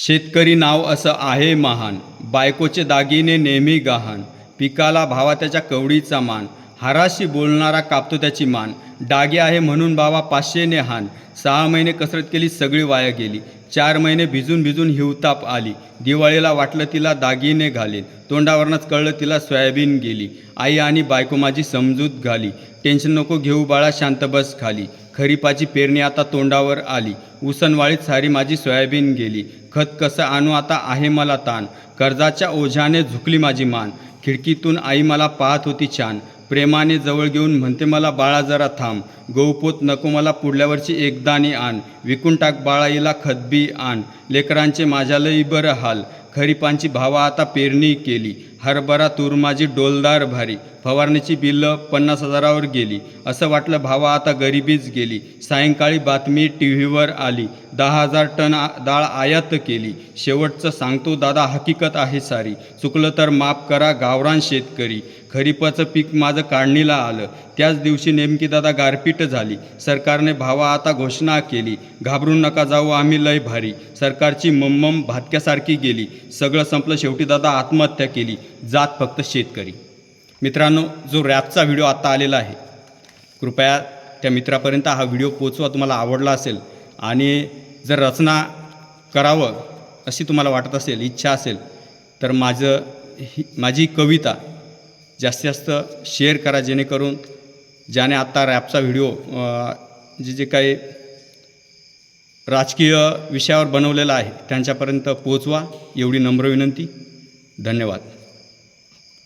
शेतकरी नाव असं आहे महान. बायकोचे दागिने नेहमी गहाण. पिकाला भावा त्याच्या कवडीचा मान. हाराशी बोलणारा कापतो त्याची मान. डागे आहे म्हणून बाबा पाचशेने हान सहा महिने कसरत केली सगळी वाया गेली. चार महिने भिजून भिजून हिवताप आली. दिवाळीला वाटलं तिला दागिने घालीन. तोंडावरनंच कळलं तिला सोयाबीन गेली. आई आणि बायको माझी समजूत घाली. टेन्शन नको घेऊ बाळा शांत बस खाली. खरीपाची पेरणी आता तोंडावर आली. उसनवाळीत सारी माझी सोयाबीन गेली. खत कसं आणू आता आहे मला ताण. कर्जाच्या ओझ्याने झुकली माझी मान. खिडकीतून आई मला पाहत होती छान. प्रेमाने जवळ घेऊन म्हणते मला बाळा जरा थांब. गौपोत नको मला पुढल्यावरची एकदाणी आण विकून टाक बाळाईला खतबी आण. लेकरांचे माझ्या लई बरं हाल. खरीपांची भावा आता पेरणी केली. हरभरा तूर माझी डोलदार भारी. फवारणीची बिल्लं पन्नास हजारावर गेली. असं वाटलं भावा आता गरिबीच गेली. सायंकाळी बातमी टी व्हीवर आली. दहा हजार टन डाळ आयात केली. शेवटचं सांगतो दादा हकीकत आहे सारी. चुकलं तर माफ करा गावरान शेतकरी. खरीपाचं पीक माझं काढणीला आलं. त्याच दिवशी नेमकी दादा गारपीट झाली. सरकारने भावा आता घोषणा केली. घाबरून नका जाऊ आम्ही लय भारी. सरकारची मम्मम भातक्यासारखी गेली. सगळं संपलं शेवटी दादा आत्महत्या केली. जात फक्त शेतकरी. मित्रांनो जो रॅपचा व्हिडिओ आत्ता आलेला आहे कृपया त्या मित्रापर्यंत हा व्हिडिओ पोचवा तुम्हाला आवडला असेल. आणि जर रचना करावं अशी तुम्हाला वाटत असेल इच्छा असेल तर माझं ही माझी कविता जास्तीत जास्त शेअर करा जेणेकरून ज्याने आत्ता रॅपचा व्हिडिओ जे जे काही राजकीय विषयावर बनवलेला आहे त्यांच्यापर्यंत पोचवा एवढी नम्र विनंती. धन्यवाद.